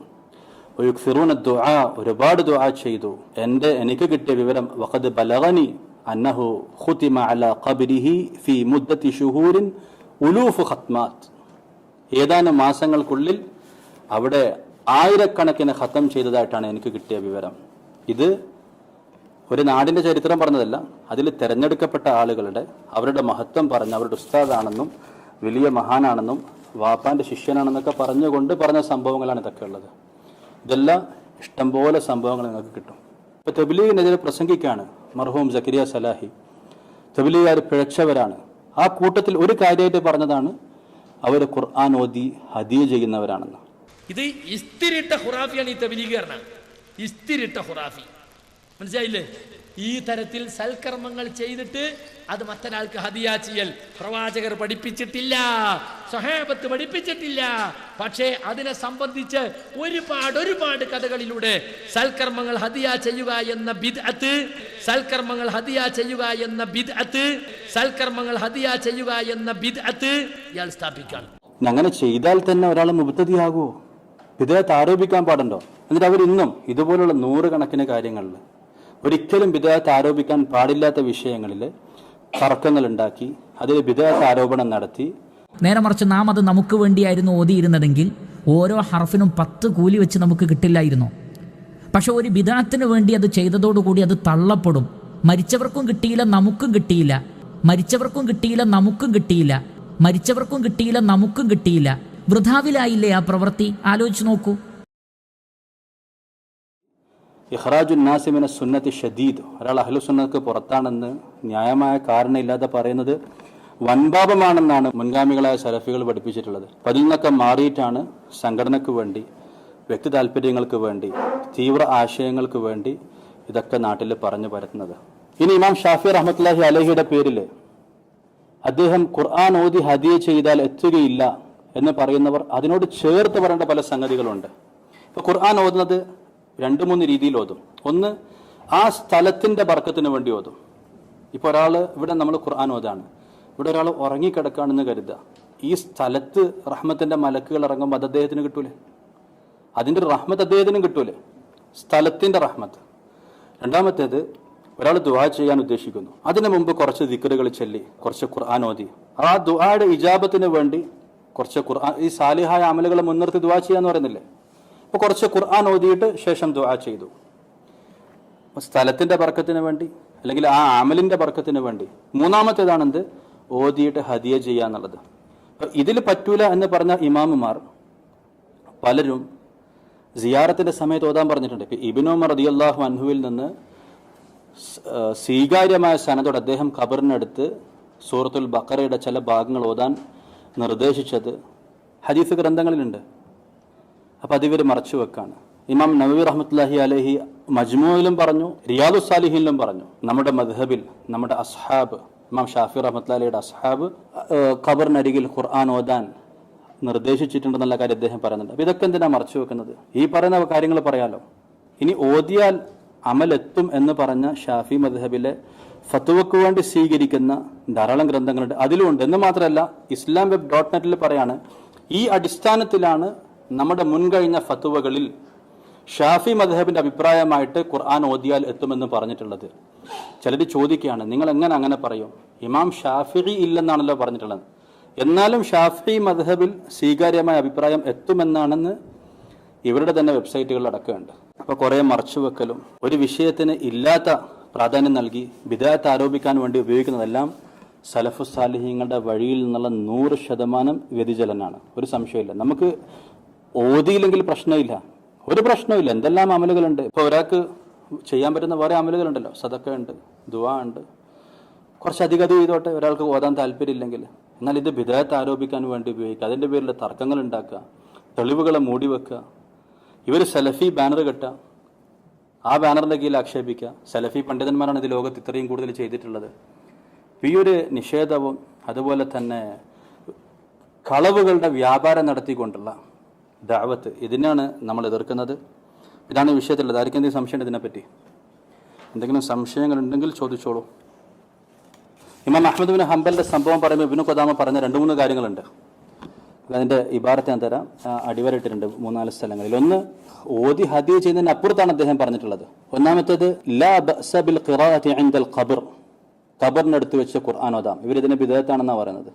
വയുക്സിറൂന ദുആ. ഒരുപാട് ദുആ ചെയ്തു. എന്റെ എനിക്ക് കിട്ടിയ വിവരം വഖദ് ബലഗനി അന്നഹു ഖുതിമ അല ഖബ്രിഹി ഫി മുദ്ദത്തി ഷുഹൂരിൻ ഉലൂഫ് ഖത്മാത് ഏതാനും മാസങ്ങൾക്കുള്ളിൽ അവിടെ ആയിരക്കണക്കിന് ഖത്തം ചെയ്തതായിട്ടാണ് എനിക്ക് കിട്ടിയ വിവരം. ഇത് ഒരു നാടിന്റെ ചരിത്രം പറഞ്ഞതല്ല. അതിൽ തിരഞ്ഞെടുക്കപ്പെട്ട ആളുകളുടെ അവരുടെ മഹത്വം പറഞ്ഞ് അവരുടെ ഉസ്താദാണെന്നും വലിയ മഹാനാണെന്നും വാപ്പാന്റെ ശിഷ്യനാണെന്നൊക്കെ പറഞ്ഞുകൊണ്ട് പറഞ്ഞ സംഭവങ്ങളാണ് ഇതൊക്കെ ഉള്ളത് ഇതെല്ലാം ഇഷ്ടംപോലെ സംഭവങ്ങൾ നിങ്ങൾക്ക് കിട്ടും. ഇപ്പോൾ തെബിലീഗിനെതിരെ പ്രസംഗിക്കാണ് മർഹൂം സക്കരിയ സലാഹി. തെബിലീഗുകാർ പിഴച്ചവരാണ്. ആ കൂട്ടത്തിൽ ഒരു കാര്യമായിട്ട് പറഞ്ഞതാണ് അവർ ഖുർആൻ ഓതി ഹദിയ ചെയ്യുന്നവരാണെന്ന്. ഇത് ഇസ്തിരിട്ട ഖുറാഫിയാണ് ഈ തബലീഗാരനാണ് ഇസ്തിരിട്ട ഹുറാഫി മനസ്സിലായില്ലേ? ഈ തരത്തിൽ സൽക്കർമ്മങ്ങൾ ചെയ്തിട്ട് അത് മറ്റൊരാൾക്ക് ഹതിയാ ചെയ്യൽ. പ്രവാചകർ പഠിപ്പിച്ചിട്ടില്ല. സഹേബത്ത് പഠിപ്പിച്ചിട്ടില്ല. പക്ഷേ അതിനെ സംബന്ധിച്ച് ഒരുപാട് ഒരുപാട് കഥകളിലൂടെ സൽക്കർമ്മങ്ങൾ ഹതിയാ ചെയ്യുക എന്ന ബിദ്അത്ത് സൽക്കർമ്മങ്ങൾ ഹതിയാ ചെയ്യുക എന്ന ബിദ്അത്ത് സൽക്കർമ്മങ്ങൾ ഹതിയാ ചെയ്യുക എന്ന ബിദ്അത്ത് ഇയാൾ സ്ഥാപിക്കാണ് അങ്ങനെ ചെയ്താൽ തന്നെ ഒരാൾ മുബത്തതിയാകുമോ ഇതിനകത്ത് ആരോപിക്കാൻ പാടുണ്ടോ? എന്നിട്ട് അവരിന്നും ഇതുപോലുള്ള നൂറുകണക്കിന് കാര്യങ്ങളിൽ ഒരിക്കലും വിദേഹത്തെ ആരോപിക്കാൻ പാടില്ലാത്ത വിഷയങ്ങളിൽ തർക്കങ്ങൾ ഉണ്ടാക്കി അതിൽ വിദേഹത്തെ ആരോപണം നടത്തി. നേരെ മറിച്ച് നാം അത് നമുക്ക് വേണ്ടിയായിരുന്നു ഓതിയിരുന്നതെങ്കിൽ ഓരോ ഹർഫിനും പത്ത് കൂലി വെച്ച് നമുക്ക് കിട്ടില്ലായിരുന്നു. പക്ഷെ ഒരു വിദാത്തിന് വേണ്ടി അത് ചെയ്തതോടുകൂടി അത് തള്ളപ്പെടും. മരിച്ചവർക്കും കിട്ടിയില്ല നമുക്കും കിട്ടിയില്ല. മരിച്ചവർക്കും കിട്ടിയില്ല നമുക്കും കിട്ടിയില്ല. മരിച്ചവർക്കും കിട്ടിയില്ല നമുക്കും കിട്ടിയില്ല. വൃഥാവിലായില്ലേ ആ പ്രവൃത്തി? ആലോചിച്ച് നോക്കൂ. ഇഹ്റാജു നാസിമിന സുന്നത്തി ഷദീദ്. ഒരാൾ അഹ്ലു സുന്നക്ക് പുറത്താണെന്ന് ന്യായമായ കാരണമില്ലാതെ പറയുന്നത് വൻപാപമാണെന്നാണ് മുൻഗാമികളായ സലഫികൾ പഠിപ്പിച്ചിട്ടുള്ളത്. അപ്പൊ അതിൽ നിന്നൊക്കെ മാറിയിട്ടാണ് സംഘടനയ്ക്ക് വേണ്ടി വ്യക്തി താല്പര്യങ്ങൾക്ക് വേണ്ടി തീവ്ര ആശയങ്ങൾക്ക് വേണ്ടി ഇതൊക്കെ നാട്ടിൽ പറഞ്ഞു പരത്തുന്നത്. ഇനി ഇമാം ഷാഫി റഹ്മത്തുല്ലാഹി അലഹിയുടെ പേരിൽ അദ്ദേഹം ഖുർആൻ ഓതി ഹദിയ ചെയ്താൽ എത്തുകയില്ല എന്ന് പറയുന്നവർ അതിനോട് ചേർത്ത് പറയേണ്ട പല സംഗതികളുണ്ട്. ഇപ്പൊ ഖുർആൻ ഓതുന്നത് രണ്ട് മൂന്ന് രീതിയിൽ ഓതും. ഒന്ന് ആ സ്ഥലത്തിന്റെ ബർക്കത്തിന് വേണ്ടി ഓതും. ഇപ്പോൾ ഒരാൾ ഇവിടെ നമ്മൾ ഖുർആൻ ഓതാണ്. ഇവിടെ ഒരാൾ ഉറങ്ങിക്കിടക്കുകയാണെന്ന് കരുതുക. ഈ സ്ഥലത്ത് റഹ്മത്തിന്റെ മലക്കുകൾ ഇറങ്ങുമ്പോൾ അത് അദ്ദേഹത്തിന് കിട്ടൂലേ? അതിന്റെ റഹ്മത്ത് അദ്ദേഹത്തിനും കിട്ടൂലേ? സ്ഥലത്തിന്റെ റഹ്മത്ത്. രണ്ടാമത്തേത് ഒരാൾ ദുആ ചെയ്യാൻ ഉദ്ദേശിക്കുന്നു. അതിനു മുമ്പ് കുറച്ച് ദിക്കറുകൾ ചൊല്ലി കുറച്ച് ഖുർആൻ ഓതി. ആ ദുആയുടെ ഇജാബത്തിന് വേണ്ടി കുറച്ച് ഖുർആൻ ഈ സാലിഹായ അമലുകളെ മുൻനിർത്തി ദുആ ചെയ്യാന്ന് പറയുന്നില്ലേ? അപ്പൊ കുറച്ച് ഖുർആൻ ഓതിയിട്ട് ശേഷം ദുആ ചെയ്തു. സ്ഥലത്തിന്റെ ബർക്കത്തിന് വേണ്ടി അല്ലെങ്കിൽ ആ ആമലിന്റെ ബർക്കത്തിന് വേണ്ടി മൂന്നാമത്തേതാണെന്ത്? ഓതിയിട്ട് ഹദിയ ചെയ്യുക എന്നുള്ളത്. ഇതിൽ പറ്റൂല എന്ന് പറഞ്ഞ ഇമാമുമാർ പലരും സിയാറത്തിന്റെ സമയത്ത് ഓതാൻ പറഞ്ഞിട്ടുണ്ട്. ഇപ്പം ഇബിനോമർ റളിയല്ലാഹു അൻഹുവിൽ നിന്ന് സ്വീകാര്യമായ സ്ഥാനത്തോട് അദ്ദേഹം ഖബറിനടുത്ത് സൂറത്തുൽ ബക്കറയുടെ ചില ഭാഗങ്ങൾ ഓതാൻ നിർദ്ദേശിച്ചത് ഹദീസ് ഗ്രന്ഥങ്ങളിലുണ്ട്. അപ്പൊ അതിവർ മറച്ചു വെക്കാണ്. ഇമാം നബി റഹ്മത്തുല്ലാഹി അലഹി മജ്മുയിലും പറഞ്ഞു റിയാദു സാലിഹിലും പറഞ്ഞു നമ്മുടെ മദ്ഹബിൽ നമ്മുടെ അസ്ഹാബ് ഇമാം ഷാഫി റഹ്മത്തുല്ലാലിയുടെ അസ്ഹാബ് ഖബറിനരികിൽ ഖുർആൻ ഓതാൻ നിർദ്ദേശിച്ചിട്ടുണ്ടെന്നുള്ള കാര്യം അദ്ദേഹം പറയുന്നുണ്ട്. അപ്പൊ ഇതൊക്കെ എന്തിനാ മറച്ചു വെക്കുന്നത്? ഈ പറയുന്ന കാര്യങ്ങൾ പറയാലോ? ഇനി ഓതിയാൽ അമലെത്തും എന്ന് പറഞ്ഞ ഷാഫി മദ്ഹബിലെ ഫത്തുവക്ക് വേണ്ടി സ്വീകരിക്കുന്ന ധാരാളം ഗ്രന്ഥങ്ങളുണ്ട്. അതിലുമുണ്ട് എന്ന് മാത്രമല്ല ഇസ്ലാം വെബ് ഡോട്ട് നെറ്റിൽ പറയാണ് ഈ അടിസ്ഥാനത്തിലാണ് നമ്മുടെ മുൻകഴിഞ്ഞ ഫത്തുവകളിൽ ഷാഫി മദ്ഹബിന്റെ അഭിപ്രായമായിട്ട് ഖുർആൻ ഓതിയാൽ എത്തുമെന്ന് പറഞ്ഞിട്ടുള്ളത്. ചിലർ ചോദിക്കുകയാണ് നിങ്ങൾ എങ്ങനെ അങ്ങനെ പറയും? ഇമാം ഷാഫി ഇല്ലെന്നാണല്ലോ പറഞ്ഞിട്ടുള്ളത്. എന്നാലും ഷാഫി മദ്ഹബിൽ സ്വീകാര്യമായ അഭിപ്രായം എത്തുമെന്നാണെന്ന് ഇവരുടെ തന്നെ വെബ്സൈറ്റുകളിൽ അടക്കമുണ്ട്. അപ്പോൾ കുറേ മറച്ചു വെക്കലും ഒരു വിഷയത്തിന് ഇല്ലാത്ത പ്രാധാന്യം നൽകി വിദായത്ത് ആരോപിക്കാൻ വേണ്ടി ഉപയോഗിക്കുന്നതെല്ലാം സലഫു സാലിഹ്യങ്ങളുടെ വഴിയിൽ നിന്നുള്ള നൂറ് ശതമാനം വ്യതിചലനാണ്. ഒരു സംശയമില്ല നമുക്ക് ഓതിയില്ലെങ്കിൽ പ്രശ്നമില്ല. ഒരു പ്രശ്നമില്ല. എന്തെല്ലാം അമലുകളുണ്ട്? ഇപ്പോൾ ഒരാൾക്ക് ചെയ്യാൻ പറ്റുന്ന വേറെ അമലുകളുണ്ടല്ലോ. സദക്ക ഉണ്ട്. ദുവാ ഉണ്ട്. കുറച്ചധികം അത് ചെയ്തോട്ടെ ഒരാൾക്ക് ഓതാൻ താല്പര്യമില്ലെങ്കിൽ. എന്നാൽ ഇത് വിധേയത്തെ ആരോപിക്കാൻ വേണ്ടി ഉപയോഗിക്കുക. അതിന്റെ പേരിൽ തർക്കങ്ങൾ ഉണ്ടാക്കുക. തെളിവുകളെ മൂടി വെക്കുക. ഇവർ സെലഫി ബാനർ കെട്ടുക. ആ ബാനറിന്റെ കീഴിൽ ആക്ഷേപിക്കുക. സെലഫി പണ്ഡിതന്മാരാണ് ഇത് ലോകത്ത് ഇത്രയും കൂടുതൽ ചെയ്തിട്ടുള്ളത്. ഈ ഒരു നിഷേധവും അതുപോലെ തന്നെ കളവുകളുടെ വ്യാപാരം നടത്തിക്കൊണ്ടുള്ള ദാവത്ത് ഇതിനാണ് നമ്മൾ എതിർക്കുന്നത്. ഇതാണ് വിഷയത്തിലുള്ളത്. ആർക്കും എന്തെങ്കിലും സംശയം ഇതിനെപ്പറ്റി. എന്തെങ്കിലും സംശയങ്ങൾ ഉണ്ടെങ്കിൽ ചോദിച്ചോളൂ. ഇമാം അഹമ്മദ് ബിൻ ഹംബലിന്റെ സംഭവം പറയുമ്പോൾ ഇബിനു കൊദാമ പറഞ്ഞ രണ്ട് മൂന്ന് കാര്യങ്ങളുണ്ട്. അതിന്റെ ഇബാറത്ത് ഞാൻ തരാം. അടിവരയിട്ടിട്ടുണ്ട് മൂന്നാൽ സ്ഥലങ്ങളിൽ. ഒന്ന് ഓതി ഹദിയ ചെയ്യുന്നതിന് അപ്പുറത്താണ് അദ്ദേഹം പറഞ്ഞിട്ടുള്ളത്. ഒന്നാമത്തേത് ലാ ഖിറാഅത്തി ഖബർ. ഖബറിനടുത്ത് വെച്ച ഖുർആൻ ഓതാം. ഇവരിതിനെ ബിദഅത്താണെന്നാണ് പറയുന്നത്.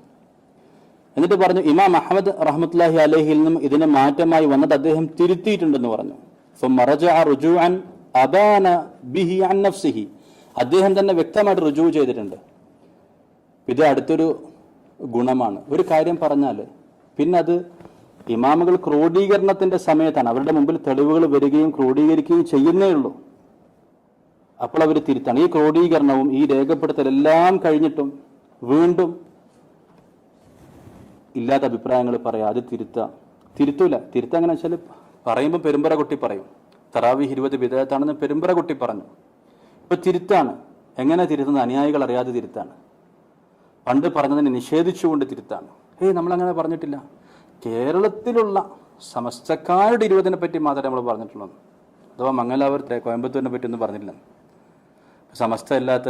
എന്നിട്ട് പറഞ്ഞു ഇമാം അഹമ്മദ് റഹ്മത്ത്ലാഹി അലഹിയിൽ നിന്നും ഇതിനെ മാറ്റമായി വന്നത് അദ്ദേഹം തിരുത്തിയിട്ടുണ്ടെന്ന് പറഞ്ഞു. അബാന ബിഹി അൻ നഫ്സിഹി. അദ്ദേഹം തന്നെ വ്യക്തമായിട്ട് റുജു ചെയ്തിട്ടുണ്ട്. ഇത് അടുത്തൊരു ഗുണമാണ്. ഒരു കാര്യം പറഞ്ഞാൽ പിന്നെ അത് ഇമാമുകൾ ക്രോഡീകരണത്തിന്റെ സമയത്താണ്. അവരുടെ മുമ്പിൽ തെളിവുകൾ വരികയും ക്രോഡീകരിക്കുകയും ചെയ്യുന്നേ ഉള്ളൂ. അപ്പോൾ അവർ തിരുത്താണ്. ഈ ക്രോഡീകരണവും ഈ രേഖപ്പെടുത്തലെല്ലാം കഴിഞ്ഞിട്ടും വീണ്ടും ഇല്ലാത്ത അഭിപ്രായങ്ങൾ പറയാം അത് തിരുത്താം. തിരുത്തൂല. തിരുത്തുക എങ്ങനെ വെച്ചാൽ പറയുമ്പോൾ പെരുമ്പറ കുട്ടി പറയും. തറാവി ഇരുപത് വിധേയത്താണെന്ന് പെരുമ്പറ കുട്ടി പറഞ്ഞു. ഇപ്പൊ തിരുത്താണ്. എങ്ങനെ തിരുത്തുന്നത് അനുയായികൾ അറിയാതെ തിരുത്താണ്. പണ്ട് പറഞ്ഞതിനെ നിഷേധിച്ചുകൊണ്ട് തിരുത്താണ്. ഏയ് നമ്മളങ്ങനെ പറഞ്ഞിട്ടില്ല. കേരളത്തിലുള്ള സമസ്തക്കാരുടെ ഇരുപതിനെ പറ്റി മാത്രമേ നമ്മൾ പറഞ്ഞിട്ടുള്ളൂ. അഥവാ മംഗലാപുരത്തെ കോയമ്പത്തൂരിനെ പറ്റി ഒന്നും പറഞ്ഞില്ല സമസ്ത ഇല്ലാത്ത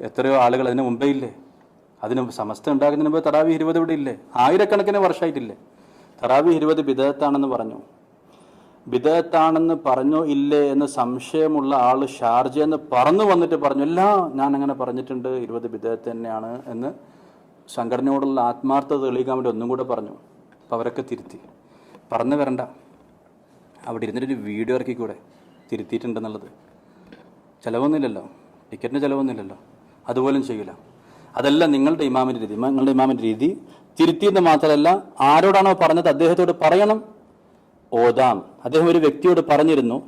എത്രയോ ആളുകൾ അതിന് മുമ്പേ ഇല്ലേ? അതിന് സമസ്ത ഉണ്ടാക്കുന്നതിന് മുമ്പ് തറാവി ഇരുപത് ഇവിടെ ഇല്ലേ? ആയിരക്കണക്കിന് വർഷമായിട്ടില്ലേ തറാവി ഇരുപത് ബിദത്താണെന്ന് പറഞ്ഞു. ബിദത്താണെന്ന് പറഞ്ഞോ ഇല്ലേ എന്ന് സംശയമുള്ള ആൾ ഷാർജ എന്ന് പറന്നു വന്നിട്ട് പറഞ്ഞു അല്ല ഞാൻ അങ്ങനെ പറഞ്ഞിട്ടുണ്ട് ഇരുപത് ബിദത്ത് തന്നെയാണ് എന്ന് സംഘടനയോടുള്ള ആത്മാർത്ഥത തെളിയിക്കാൻ വേണ്ടി ഒന്നും കൂടെ പറഞ്ഞു. അപ്പം അവരൊക്കെ തിരുത്തി. പറഞ്ഞു വരണ്ട. അവിടെ ഇരുന്നിട്ടൊരു വീഡിയോ ഇറക്കിക്കൂടെ? തിരുത്തിയിട്ടുണ്ടെന്നുള്ളത്. ചിലവൊന്നുമില്ലല്ലോ. ടിക്കറ്റിന് ചിലവൊന്നുമില്ലല്ലോ. അതുപോലും ചെയ്യില്ല അതല്ല നിങ്ങളുടെ ഇമാമിന്റെ രീതി. നിങ്ങളുടെ ഇമാമിന്റെ രീതി തിരുത്തിയെന്ന് മാത്രമല്ല ആരോടാണോ പറഞ്ഞത് അദ്ദേഹത്തോട് പറയണം. ഓതാം. അദ്ദേഹം ഒരു വ്യക്തിയോട് പറഞ്ഞിരുന്നു.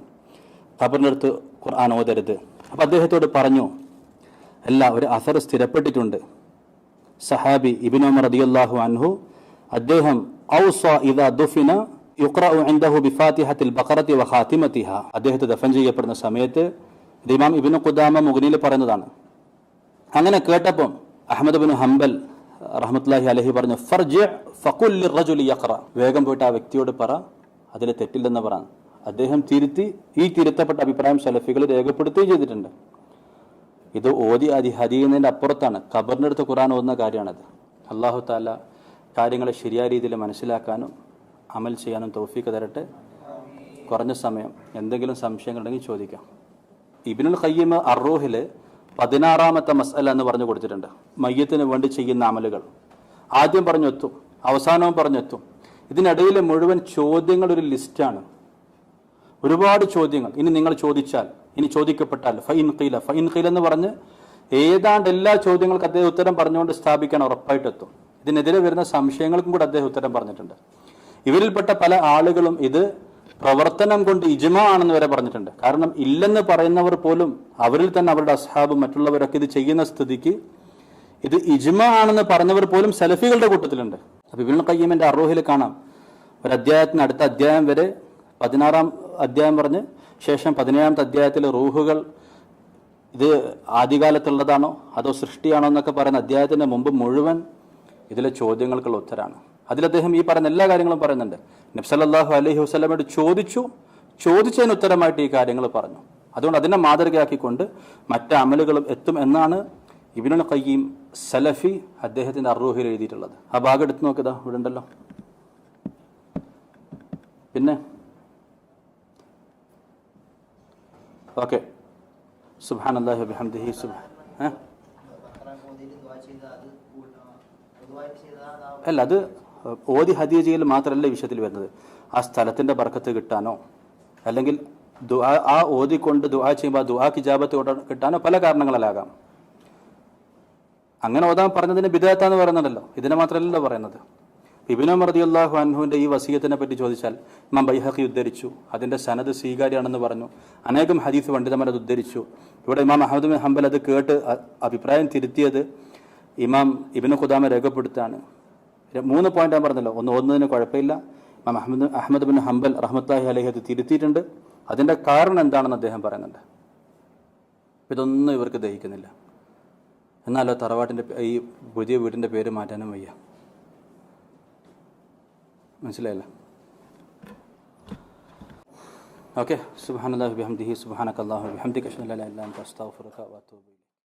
ഖബറിന്റെ അടുത്ത് ഖുർആൻ ഓതരുത്. അപ്പോൾ അദ്ദേഹത്തോട് പറഞ്ഞു അല്ല ഒരു അസർ സ്ഥിരപ്പെട്ടിട്ടുണ്ട്. സഹാബി ഇബിൻ ഉമർ റളിയല്ലാഹു അൻഹു അദ്ദേഹം ദുഫിന അദ്ദേഹത്തെ ദഫൻ ചെയ്യപ്പെടുന്ന സമയത്ത് ഇമാം ഇബ്നു ഖുദാമ മുഗനിയിൽ പറയുന്നതാണ്. അങ്ങനെ കേട്ടപ്പം അഹമ്മദ് ബിൻ ഹംബൽ റഹ്മത്തുള്ളാഹി അലഹി പറഞ്ഞു ഫർജ് ഫക്കുല്ലി റജുലി യഖറ. വേഗം പോയിട്ട് ആ വ്യക്തിയോട് പറ. അതിൽ തെറ്റില്ലെന്ന് പറ. അദ്ദേഹം തിരുത്തി ഈ തിരുത്തപ്പെട്ട അഭിപ്രായം സലഫികൾ രേഖപ്പെടുത്തുകയും ചെയ്തിട്ടുണ്ട്. ഇത് ഓതി അതി ഹരിയുന്നതിന്റെ അപ്പുറത്താണ്. ഖബറിന്റെ അടുത്ത് ഖുറാൻ ഓതുന്ന കാര്യമാണത്. അള്ളാഹു താല കാര്യങ്ങളെ ശരിയായ രീതിയിൽ മനസ്സിലാക്കാനും അമൽ ചെയ്യാനും തോഫീക്ക് തരട്ടെ. കുറഞ്ഞ സമയം എന്തെങ്കിലും സംശയങ്ങളുണ്ടെങ്കിൽ ചോദിക്കാം. ഇബിനുൽ ഖയ്യമ അറൂഹിൽ പതിനാറാമത്തെ മസല എന്ന് പറഞ്ഞു കൊടുത്തിട്ടുണ്ട്. മയ്യത്തിന് വേണ്ടി ചെയ്യുന്ന അമലുകൾ. ആദ്യം പറഞ്ഞെത്തും അവസാനവും പറഞ്ഞെത്തും. ഇതിനിടയിൽ മുഴുവൻ ചോദ്യങ്ങൾ ഒരു ലിസ്റ്റാണ്. ഒരുപാട് ചോദ്യങ്ങൾ. ഇനി നിങ്ങൾ ചോദിച്ചാൽ ഇനി ചോദിക്കപ്പെട്ടാൽ ഫൈൻ ഖീല ഫൈൻ ഖീല എന്ന് പറഞ്ഞ് ഏതാണ്ട് എല്ലാ ചോദ്യങ്ങൾക്ക് അദ്ദേഹം ഉത്തരം പറഞ്ഞുകൊണ്ട് സ്ഥാപിക്കാൻ ഉറപ്പായിട്ടെത്തും. ഇതിനെതിരെ വരുന്ന സംശയങ്ങൾക്കും കൂടെ അദ്ദേഹം ഉത്തരം പറഞ്ഞിട്ടുണ്ട്. ഇവരിൽപ്പെട്ട പല ആളുകളും ഇത് പ്രവർത്തനം കൊണ്ട് ഇജ്മ ആണെന്ന് വരെ പറഞ്ഞിട്ടുണ്ട്. കാരണം ഇല്ലെന്ന് പറയുന്നവർ പോലും അവരിൽ തന്നെ അവരുടെ അസ്ഹാബും മറ്റുള്ളവരൊക്കെ ഇത് ചെയ്യുന്ന സ്ഥിതിക്ക് ഇത് ഇജ്മ ആണെന്ന് പറഞ്ഞവർ പോലും സെലഫികളുടെ കൂട്ടത്തിലുണ്ട്. അപ്പൊ ഇബിൻ ഖയ്യമിന്റെ അറോഹിൽ കാണാം. ഒരു അധ്യായത്തിന് അടുത്ത അധ്യായം വരെ പതിനാറാം അധ്യായം പറഞ്ഞ് ശേഷം പതിനേഴാമത്തെ അധ്യായത്തിലെ റൂഹുകൾ ഇത് ആദ്യകാലത്തുള്ളതാണോ അതോ സൃഷ്ടിയാണോ എന്നൊക്കെ പറയുന്ന അധ്യായത്തിന്റെ മുമ്പ് മുഴുവൻ ഇതിലെ ചോദ്യങ്ങൾക്കുള്ള ഉത്തരാണ്. അതിൽ അദ്ദേഹം ഈ പറയുന്ന എല്ലാ കാര്യങ്ങളും പറയുന്നുണ്ട്. നബ്സല്ലാഹു അലഹി വസ്ലമയോട് ചോദിച്ചു. ചോദിച്ചതിന് ഉത്തരമായിട്ട് ഈ കാര്യങ്ങൾ പറഞ്ഞു. അതുകൊണ്ട് അതിനെ മാതൃകയാക്കിക്കൊണ്ട് മറ്റ് അമലുകളും എത്തും എന്നാണ് ഇബിനുൽ കയ്യീം സലഫി അദ്ദേഹത്തിന്റെ അറൂഹിൽ എഴുതിയിട്ടുള്ളത്. ആ ഭാഗം എടുത്തു നോക്കിയതാ ഇവിടെ ഉണ്ടല്ലോ. പിന്നെ? ഓക്കെ. സുബാൻ അല്ലാഹി സുബാൻ അല്ല അത് ഓതി ഹദിയ ചെയ്യൽ മാത്രമല്ല വിഷയത്തിൽ വരുന്നത്. ആ സ്ഥലത്തിന്റെ ബർക്കത്ത് കിട്ടാനോ അല്ലെങ്കിൽ ദുആ ആ ഓതിക്കൊണ്ട് ദുആ ചെയ്യുമ്പോൾ ആ ദുആ കിജാബത്ത് കിട്ടാനോ പല കാരണങ്ങളിലാകാം അങ്ങനെ ഓതാൻ പറഞ്ഞതിന് ബിദാത്താന്ന് പറയുന്നുണ്ടല്ലോ. ഇതിനെ മാത്രമല്ലല്ലോ പറയുന്നത്. ഇബിനോ മർദിയുല്ലാഹു അൻഹുവിന്റെ ഈ വസീയത്തിനെ പറ്റി ചോദിച്ചാൽ ഇമാം ബൈഹഖി ഉദ്ധരിച്ചു അതിന്റെ സനത് സ്വീകാര്യാണെന്ന് പറഞ്ഞു അനേകം ഹദീസ് പണ്ഡിതന്മാർ അത് ഉദ്ധരിച്ചു. ഇവിടെ ഇമാം അഹമ്മദ് ഹംബൽ അത് കേട്ട് അഭിപ്രായം തിരുത്തിയത് ഇമാം ഇബിന് ഖുദാമ രേഖപ്പെടുത്താണ് മൂന്ന് പോയിന്റ് ഞാൻ പറഞ്ഞല്ലോ. ഒന്ന് ഒന്നതിന് കുഴപ്പമില്ല. Ma'am Ahmad Ahmad bin Hanbal റഹ്മത്താഹി അലഹി അത് തിരുത്തിയിട്ടുണ്ട്. അതിന്റെ കാരണം എന്താണെന്ന് അദ്ദേഹം പറയുന്നുണ്ട്. ഇതൊന്നും ഇവർക്ക് ദഹിക്കുന്നില്ല. എന്നാലോ തറവാട്ടിന്റെ ഈ പുതിയ വീടിന്റെ പേര് മാറ്റാനും വയ്യ. മനസ്സിലായില്ല? ഓക്കെ. സുബാനല്ലാഹു ബിഹംദിഹി സുബാനക്കല്ലാഹു ബിഹംദിക അഷ്ഹദു അൻ ലാ ഇലാഹ ഇല്ല ഇലൈക്